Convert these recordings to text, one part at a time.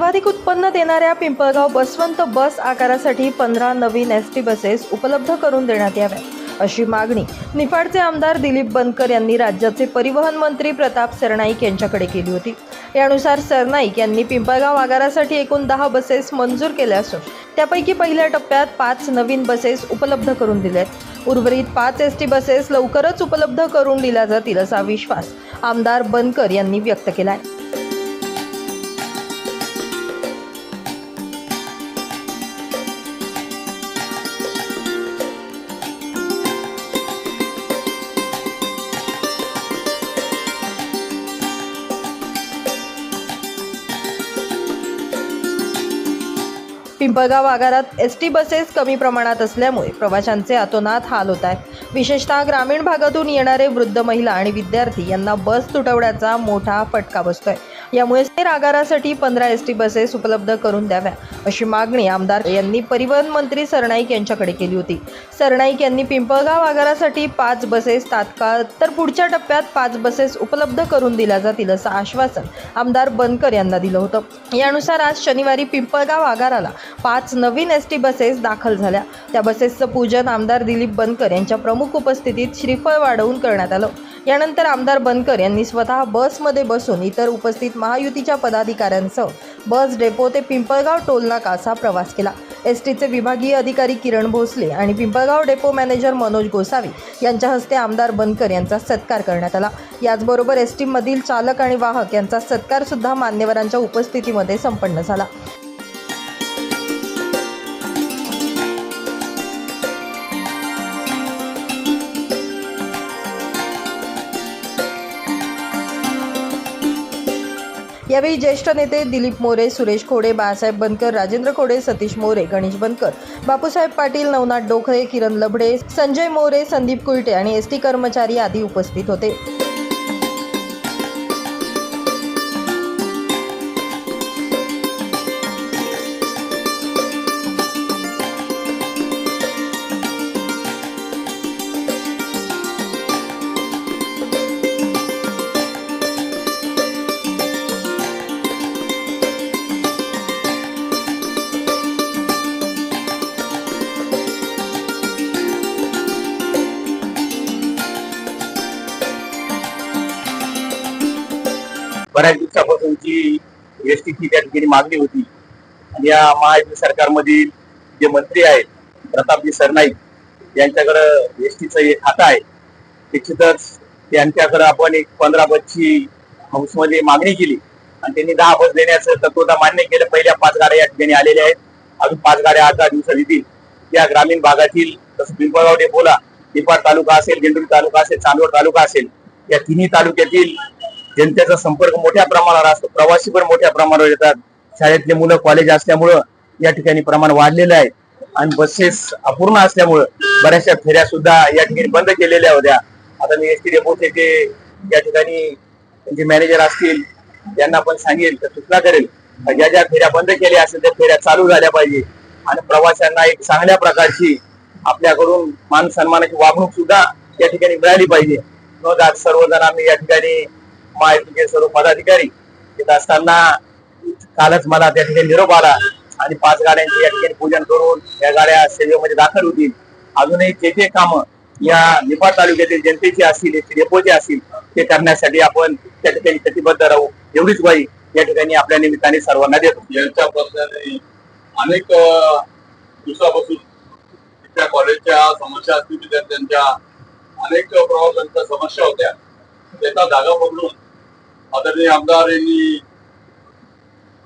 सर्वाधिक उत्पन्न देणाऱ्या पिंपळगाव बसवंत बस आकारासाठी पंधरा नवीन एस टी बसेस उपलब्ध करून देण्यात याव्या अशी मागणी निफाडचे आमदार दिलीप बनकर यांनी राज्याचे परिवहन मंत्री प्रताप सरनाईक यांच्याकडे केली होती. यानुसार सरनाईक यांनी पिंपळगाव आगारासाठी एकूण दहा बसेस मंजूर केल्या असून त्यापैकी पहिल्या टप्प्यात पाच नवीन बसेस उपलब्ध करून दिल्यात. उर्वरित पाच एस टी बसेस लवकरच उपलब्ध करून दिल्या जातील असा विश्वास आमदार बनकर यांनी व्यक्त केला आहे पिंपळगाव आगारात एस टी बसेस कमी प्रमाणात असल्यामुळे प्रवाशांचे अतोनात हाल होत आहेत. विशेषतः ग्रामीण भागातून येणारे वृद्ध महिला आणि विद्यार्थी यांना बस तुटवड्याचा मोठा फटका बसतोय. यामुळे आगारासाठी पंधरा एस टी बसेस उपलब्ध करून द्याव्या अशी मागणी आमदार यांनी परिवहन मंत्री सरनाईक यांच्याकडे केली होती. सरनाईक यांनी पिंपळगाव आगारासाठी पाच बसेस तात्काळ तर पुढच्या टप्प्यात पाच बसेस उपलब्ध करून दिल्या जातील असं आश्वासन आमदार बनकर यांना दिलं होतं. यानुसार आज शनिवारी पिंपळगाव आगाराला पाच नवीन एस टी बसेस दाखल झाल्या. त्या बसेसचं पूजन आमदार दिलीप बनकर यांच्या प्रमुख उपस्थितीत श्रीफळ वाढवून करण्यात आलं. यानंतर आमदार बनकर यांनी स्वतः बसमध्ये बसून इतर उपस्थित महायुतीच्या पदाधिकाऱ्यांसह बस डेपो ते पिंपळगाव टोलनाका असा प्रवास केला. एस टीचे विभागीय अधिकारी किरण भोसले आणि पिंपळगाव डेपो मॅनेजर मनोज गोसावी यांच्या हस्ते आमदार बनकर यांचा सत्कार करण्यात आला. याचबरोबर एस टीमधील चालक आणि वाहक यांचा सत्कारसुद्धा मान्यवरांच्या उपस्थितीमध्ये संपन्न झाला. यावेळी ज्येष्ठ नेते दिलीप मोरे सुरेश खोडे बाळासाहेब बनकर राजेंद्र खोडे सतीश मोरे गणेश बनकर बापूसाहेब पाटील नवनाथ डोखळे किरण लबडे संजय मोरे संदीप कुलटे आणि एस टी कर्मचारी आदी उपस्थित होते. बऱ्याच जी एस टीची त्या ठिकाणी मागणी होती. आणि या महायुती सरकारमधील जे मंत्री आहेत प्रतापजी सरनाईक यांच्याकडं एस टीचं एक खातं आहे. निश्चितच त्यांच्याकडं आपण एक पंधरा बसची हाऊसमध्ये मागणी केली. आणि त्यांनी दहा बस देण्याचं तत्वता मान्य केलं. पहिल्या पाच गाड्या या ठिकाणी आलेल्या आहेत. अजून पाच गाड्या आठ दहा दिवसात येतील या ग्रामीण भागातील जसं पिंपळगाव डेपोला निपाड तालुका असेल गेंडूर तालुका असेल चांदवड तालुका असेल या तिन्ही तालुक्यातील जनतेचा संपर्क मोठ्या प्रमाणावर असतो. प्रवासी पण मोठ्या प्रमाणावर येतात. शाळेतले मुलं कॉलेज असल्यामुळं या ठिकाणी प्रमाण वाढलेलं आहे. आणि बसेस अपूर्ण असल्यामुळं बऱ्याचशा फेऱ्या सुद्धा या ठिकाणी बंद केलेल्या होत्या. आता मी एस टी डेपोचे जे या ठिकाणी त्यांचे मॅनेजर असतील त्यांना पण सांगेल तर सूचना करेल. ज्या ज्या फेऱ्या बंद केल्या असेल त्या फेऱ्या चालू झाल्या पाहिजे. आणि प्रवाशांना एक चांगल्या प्रकारची आपल्याकडून मान सन्मानाची वागणूक सुद्धा या ठिकाणी मिळाली पाहिजे. मग आज सर्वजण आम्ही या ठिकाणी महायुतीचे सर्व पदाधिकारी येत असताना कालच मला त्या ठिकाणी निरोप आला आणि पाच गाड्यांचे या ठिकाणी पूजन करून या गाड्या सेवेमध्ये दाखल होतील. अजूनही जे जे कामं या निपाड तालुक्यातील जनतेची असतील डेपोचे असतील ते करण्यासाठी आपण त्या ठिकाणी कटिबद्ध राहू. एवढीच ग्वाही या ठिकाणी आपल्या निमित्ताने सर्वांना देतो. यांच्या अनेक दिवसापासून त्या कॉलेजच्या समस्या असतील विद्यार्थ्यांच्या अनेक प्रवासांच्या समस्या होत्या. त्याचा जागा बदलून आदरणीय आमदार यांनी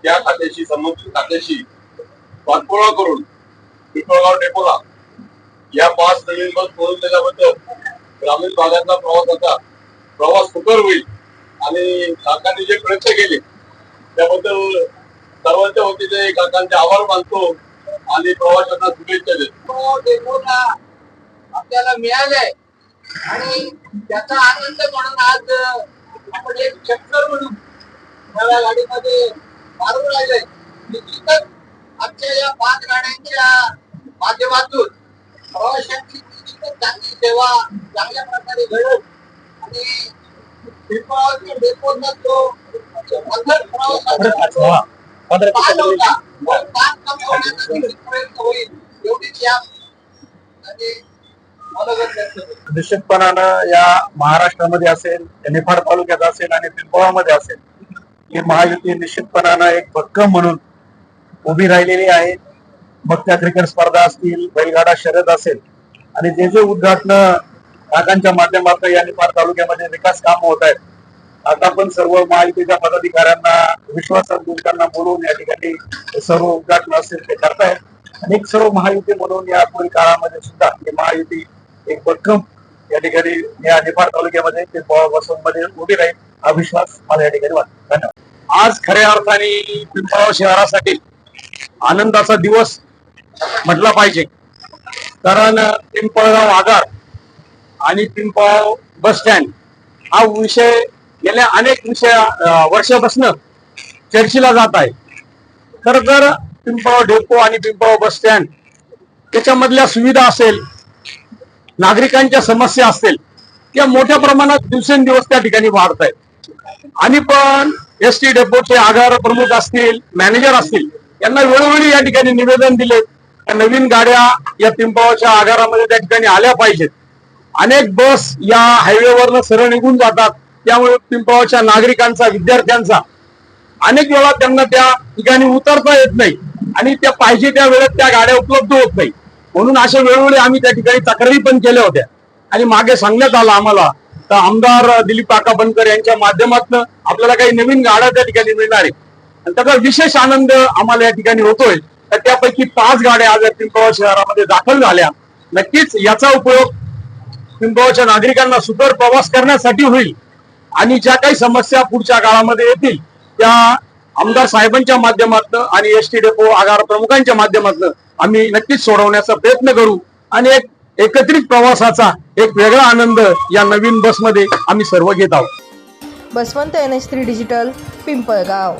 त्या खात्याशी संबंधित खात्याशी पाठपुरावा करून पिंपळगाव डेपोला या पाच नवीन बस सोडून दिल्याबद्दल ग्रामीण भागातला प्रवासाचा प्रवास सुकर होईल आणि काकांनी जे प्रयत्न केले त्याबद्दल सर्वांच्या वतीने काकांचे आभार मानतो आणि प्रवाशांना शुभेच्छा देतो. हो, डेपोला आपल्याला मिळालंय आणि त्याचा आनंद म्हणून आज आपण एक चक्कर म्हणून नव्या गाडीमध्ये मारून राहिलोय निश्चितच आमच्या या पाच गाड्यांच्या माध्यमातून प्रवाशांची निश्चितच चांगली सेवा चांगल्या प्रकारे घडल. आणि पिंपळावरच्या डेपोचा तो अल्लड प्रवासाचा होता. ताण कमी होण्याचा प्रयत्न होईल. एवढीच या आणि. निश्चितपणानं या महाराष्ट्रामध्ये असेल निफाड तालुक्यात असेल आणि पिंपळामध्ये असेल ही महायुती निश्चितपणानं एक भक्कम म्हणून उभी राहिलेली आहे. मग त्या क्रिकेट स्पर्धा असतील बैलगाडा शर्यत असेल आणि जे जे उद्घाटन काकांच्या माध्यमातून या निफाड तालुक्यामध्ये विकास काम होत आहेत आता पण सर्व महायुतीच्या पदाधिकाऱ्यांना विश्वासात घेऊन बोलवून या ठिकाणी सर्व उद्घाटन असतील ते करतायत. आणि एक सर्व महायुती म्हणून या पुढील काळामध्ये सुद्धा ही महायुती एक भक्कम या ठिकाणी या निफाड तालुक्यामध्ये ते मध्ये उभी राहील हा विश्वास मला या ठिकाणी वाटतो. धन्यवाद. आज खऱ्या अर्थाने पिंपळाव शहरासाठी आनंदाचा दिवस म्हटला पाहिजे. कारण पिंपळगाव आगार आणि पिंपळगाव बस स्टँड हा विषय गेल्या अनेक विषय वर्षापासून चर्चेला जात आहे. खर तर पिंपळगाव डेपो आणि पिंपळगाव बस स्टँड त्याच्यामधल्या सुविधा असेल नागरिकांच्या समस्या असतील त्या मोठ्या प्रमाणात दिवसेंदिवस त्या ठिकाणी वाढत आहेत आणि पण एस टी डेपोचे आगार प्रमुख असतील मॅनेजर असतील यांना वेळोवेळी या ठिकाणी निवेदन दिले. त्या नवीन गाड्या या पिंपावाच्या आगारामध्ये त्या ठिकाणी आल्या पाहिजेत. अनेक बस या हायवेवरनं सरळ निघून जातात. त्यामुळे पिंपावाच्या नागरिकांचा विद्यार्थ्यांचा अनेक वेळा त्यांना त्या ठिकाणी उतरता येत नाही. आणि त्या पाहिजे त्या वेळेत त्या गाड्या उपलब्ध होत नाही. म्हणून अशा वेळोवेळी आम्ही त्या ठिकाणी तक्रारी पण केल्या होत्या. आणि मागे सांगण्यात आलं आम्हाला तर आमदार दिलीप काका बनकर यांच्या माध्यमातून आपल्याला काही नवीन गाड्या त्या ठिकाणी मिळणार आहे आणि त्याचा विशेष आनंद आम्हाला या ठिकाणी होतोय. तर त्यापैकी पाच गाड्या आज या पिंपळगाव शहरामध्ये दाखल झाल्या. नक्कीच याचा उपयोग पिंपळगावच्या नागरिकांना सुकर प्रवास करण्यासाठी होईल. आणि ज्या काही समस्या पुढच्या काळामध्ये येतील त्या आमदार साहेबांच्या माध्यमातून आणि एस टी डेपो आगार प्रमुखांच्या माध्यमातून आम्ही नक्कीच सोडवण्याचा प्रयत्न करू. आणि एक एकत्रित प्रवासाचा एक वेगळा आनंद या नवीन बसमध्ये आम्ही सर्व घेत आहोत. Baswant N H three digital Pimpalgaon.